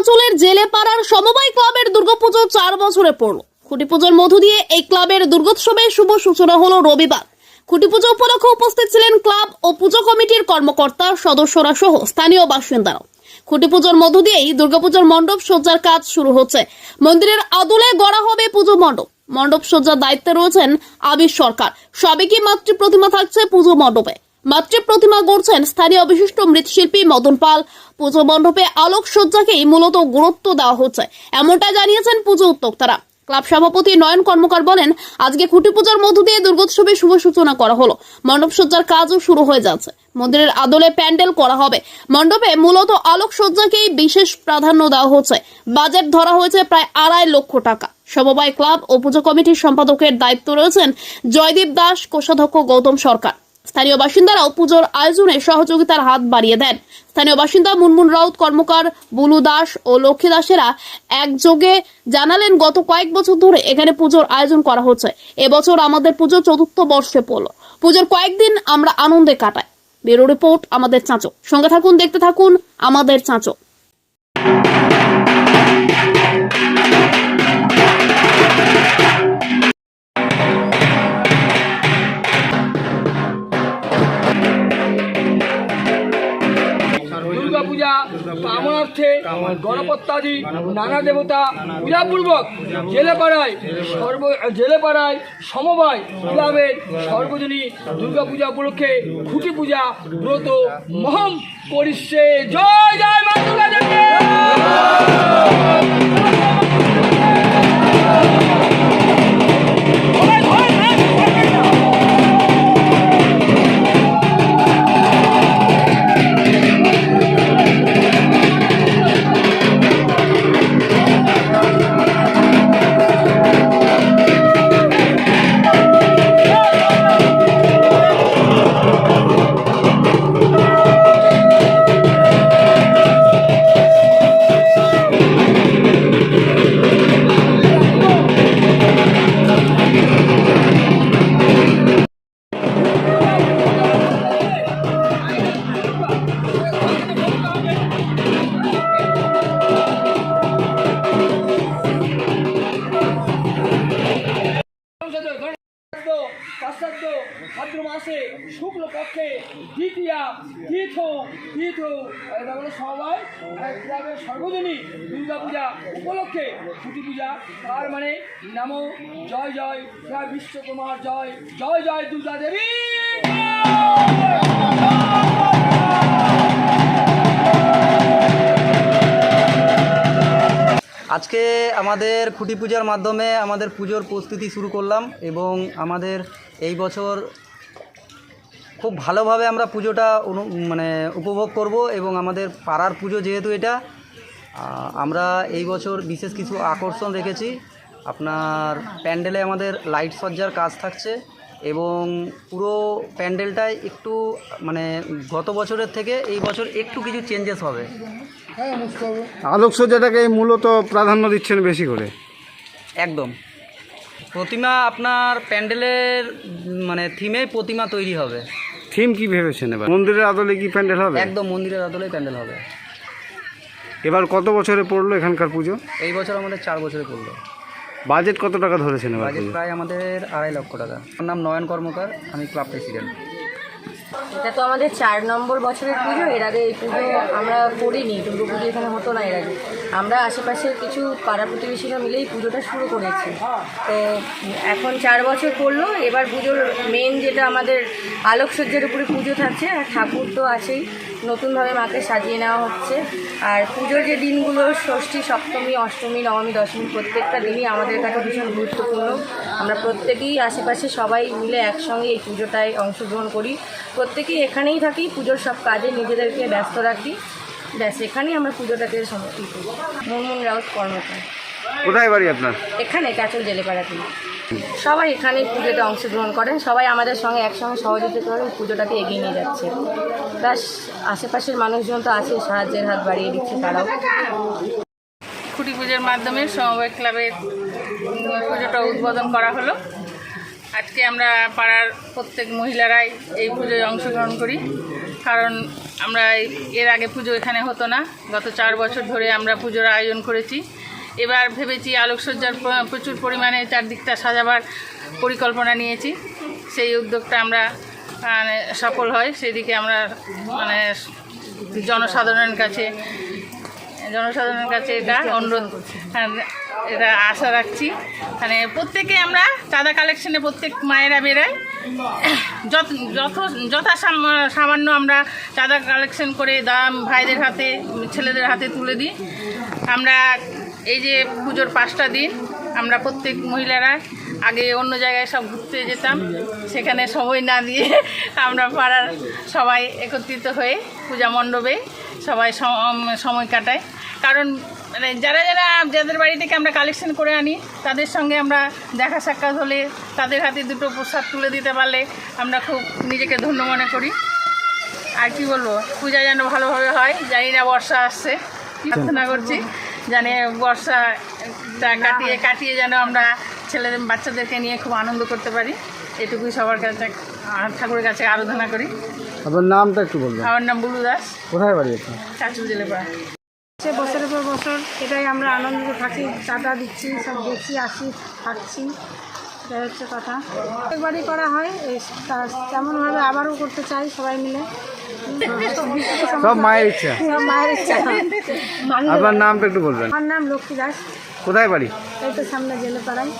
আসানসোলের জেলেপাড়ার সমবায় ক্লাবের দুর্গাপুজো চার বছরে পড়ল। খুঁটি পুজোর মধ্য দিয়ে এই ক্লাবের দুর্গোৎসবের শুভ সূচনা হলো রবিবার। খুঁটি পুজো উপলক্ষে উপস্থিত ছিলেন ক্লাব ও পুজো কমিটির কর্মকর্তা, সদস্যরা সহ স্থানীয় বাসিন্দারাও। খুঁটি পুজোর মধ্য দিয়েই দুর্গাপুজোর মণ্ডপ সজ্জার কাজ শুরু হচ্ছে। মন্দিরের আদলে গড়া হবে পুজো মণ্ডপ। মণ্ডপ সজ্জার দায়িত্বে রয়েছেন আবির সরকার। সাবেকি মাতৃ প্রতিমা থাকছে পুজো মণ্ডপে। মাতৃ প্রতিমা গড়ছেন স্থানীয় বিশিষ্ট মৃৎশিল্পী মদন পাল। পুজো মণ্ডপে আলোক সজ্জাকেই মূলত গুরুত্ব দেওয়া হচ্ছে, এমনটা জানিয়েছেন পুজো উদ্যোক্তারা। ক্লাব সভাপতি নয়ন কর্মকার বলেন, আজকে খুঁটি পূজার মধ্য দিয়ে দুর্গোৎসবের শুভ সূচনা করা হলো। মণ্ডপ সজ্জার কাজও শুরু হয়ে যাচ্ছে। মন্দিরের আদলে প্যান্ডেল করা হবে। মণ্ডপে মূলত আলোক সজ্জাকেই বিশেষ প্রাধান্য দেওয়া হচ্ছে। বাজেট ধরা হয়েছে প্রায় আড়াই লক্ষ টাকা। সমবায় ক্লাব ও পুজো কমিটির সম্পাদকের দায়িত্ব রয়েছেন জয়দীপ দাস, কোষাধ্যক্ষ গৌতম সরকার। স্থানীয় বাসিন্দারাও পুজোর আয়োজনে সহযোগিতার হাত বাড়িয়ে দেন। স্থানীয় বাসিন্দা মুনমুন রাউত, কর্মকার বুলু দাস ও লক্ষ্মী দাসেরা একযোগে জানালেন, গত কয়েক বছর ধরে এখানে পুজোর আয়োজন করা হচ্ছে। এবছর আমাদের পুজো চতুর্থ বর্ষে পড়ল। পুজোর কয়েকদিন আমরা আনন্দে কাটাই। ব্যুরো রিপোর্ট, আমাদের চাঁচো। সঙ্গে থাকুন, দেখতে থাকুন, আমাদের চাঁচো। পূজা কামনার্থে গণপত্যাদি নানা দেবতা পূজাপূর্বক জেলেপাড়ায় সর্ব, জেলেপাড়ায় সমবায় ক্লাবের সর্বজনী দুর্গা পূজা উপলক্ষে খুঁটি পূজা ব্রত মহম করিষ্যে জয় জয় মা দুর্গা শুক্ল পক্ষে দ্বিতীয়া তীর্থ তীর্থ এটা হলো সবাই গ্রামের সর্বজনীন দুর্গা পূজা উপলক্ষে ছুটি পূজা। তার মানে নাম, জয় জয় জয় বিশ্বকুমার, জয় জয় জয় দুর্গা দেবী। আজকে আমাদের খুঁটি পূজার মাধ্যমে আমাদের পুজোর প্রস্তুতি শুরু করলাম এবং আমাদের এই বছর খুব ভালোভাবে আমরা পুজোটা অনু মানে উপভোগ করব এবং আমাদের পাড়ার পুজো যেহেতু এটা আমরা এই বছর বিশেষ কিছু আকর্ষণ রেখেছি। আপনার প্যান্ডেলে আমাদের লাইট সজ্জার কাজ থাকছে এবং পুরো প্যান্ডেলটায় একটু মানে গত বছরের থেকে এই বছর একটু কিছু চেঞ্জেস হবে। আলোকসজ্জাটাকে মূলত প্রাধান্য দিচ্ছেন বেশি করে? একদম। প্রতিমা আপনার প্যান্ডেলের মানে থিমেই প্রতিমা তৈরি হবে। থিম কি ভেবেছেন এবার? মন্দিরের আদলে কি প্যান্ডেল হবে? একদম মন্দিরের আদলে প্যান্ডেল হবে। এবার কত বছরে পড়ল এখানকার পুজো? এই বছর আমাদের চার বছরে পড়ল। বাজেট কত টাকা ধরেছেন এবার বাজেট প্রায় আমাদের আড়াই লক্ষ টাকা। আমার নাম নয়ন কর্মকার আমি ক্লাব প্রেসিডেন্ট। এটা তো আমাদের চার নম্বর বছরের পুজো, এর আগে এই পুজো আমরা করিনি দুর্গা পুজো এখানে হতো না এর আগে। আমরা আশেপাশের কিছু পাড়া প্রতিবেশীরা মিলেই পুজোটা শুরু করেছি। তো এখন চার বছর করল এবার পুজোর মেন যেটা আমাদের আলোকসজ্জার উপরে পুজো থাকছে, আর ঠাকুর তো আছেই। নতুনভাবে মাকে সাজিয়ে নেওয়া হচ্ছে। আর পুজোর যে দিনগুলো, ষষ্ঠী, সপ্তমী, অষ্টমী, নবমী, দশমী, প্রত্যেকটা দিনই আমাদের কাছে ভীষণ গুরুত্বপূর্ণ। আমরা প্রত্যেকেই আশেপাশে সবাই মিলে একসঙ্গে এই পুজোটায় অংশগ্রহণ করি। প্রত্যেকেই এখানেই থাকি, পুজোর সব কাজে নিজেদেরকে ব্যস্ত রাখি। ব্যাস, এখানেই আমরা পুজোটাকে সমর্থন করি। মুনমুন রাউত কর্মকার কোথায় বাড়ি আপনার? এখানে কাচল জেলেপাড়াতে সবাই এখানে পুজোতে অংশগ্রহণ করেন সবাই আমাদের সঙ্গে একসঙ্গে সহযোগিতা করে পুজোটাকে এগিয়ে নিয়ে যাচ্ছে। প্লাস আশেপাশের মানুষজন তো আছে সাহায্যের হাত বাড়িয়ে দিচ্ছে তারাও। খুঁটি পুজোর মাধ্যমে সমবায় ক্লাবের পুজোটা উদ্বোধন করা হলো। আজকে আমরা পাড়ার প্রত্যেক মহিলারাই এই পুজোয় অংশগ্রহণ করি। কারণ আমরা এর আগে পুজো এখানে হতো না। গত চার বছর ধরে আমরা পুজোর আয়োজন করেছি। এবার ভেবেছি আলোকসজ্জার প্রচুর পরিমাণে চারদিকটা সাজাবার পরিকল্পনা নিয়েছি। সেই উদ্যোগটা আমরা মানে সফল হয়। সেদিকে আমরা মানে জনসাধারণের কাছে জনসাধারণের কাছে এটা অনুরোধ হ্যাঁ, এটা আশা রাখছি। মানে প্রত্যেকে আমরা চাঁদা কালেকশনে প্রত্যেক মায়েরা বেরাই যত যথা সাম- সামান্য আমরা চাঁদা কালেকশন করে দাম ভাইদের হাতে ছেলেদের হাতে তুলে দিই। আমরা এই যে পুজোর পাঁচটা দিন, আমরা প্রত্যেক মহিলারা আগে অন্য জায়গায় সব ঘুরতে যেতাম, সেখানে সময় না দিয়ে আমরা পাড়ার সবাই একত্রিত হয়ে পূজা মণ্ডপে সবাই সম- সময় কাটাই। কারণ মানে যারা যারা যাদের বাড়ি থেকে আমরা কালেকশন করে আনি, তাদের সঙ্গে আমরা দেখা সাক্ষাৎ হলে, তাদের হাতে দুটো প্রসাদ তুলে দিতে পারলে আমরা খুব নিজেকে ধন্য মনে করি। আর কি বলব, পূজা যেন ভালোভাবে হয়, জানি না বর্ষা আসছে। প্রার্থনা করছি। জানি বর্ষাটা কাটিয়ে কাটিয়ে যেন আমরা ছেলেদের বাচ্চাদেরকে নিয়ে খুব আনন্দ করতে পারি। এটুকুই সবার কাছে ঠাকুরের কাছে আরাধনা করি। আপনার নামটা একটু বলবেন। আমার নাম বুলু দাস। কোথায় বাড়ি চাচু জেলেপাড়া সে বছরের পর বছর এটাই আমরা আনন্দ থাকি চাঁদা দিচ্ছি সব দেখছি আসি থাকছি। এটাই হচ্ছে কথা। একবারই করা হয় এই তেমনভাবে আবারও করতে চাই সবাই মিলে। সব মায়ের ইচ্ছা। সব মায়ের ইচ্ছা। আপনার নামটা একটু বলবেন। আমার নাম লক্ষ্মী দাস। কোথায় বাড়ি? এই তো সামনে জেলে পাড়ায়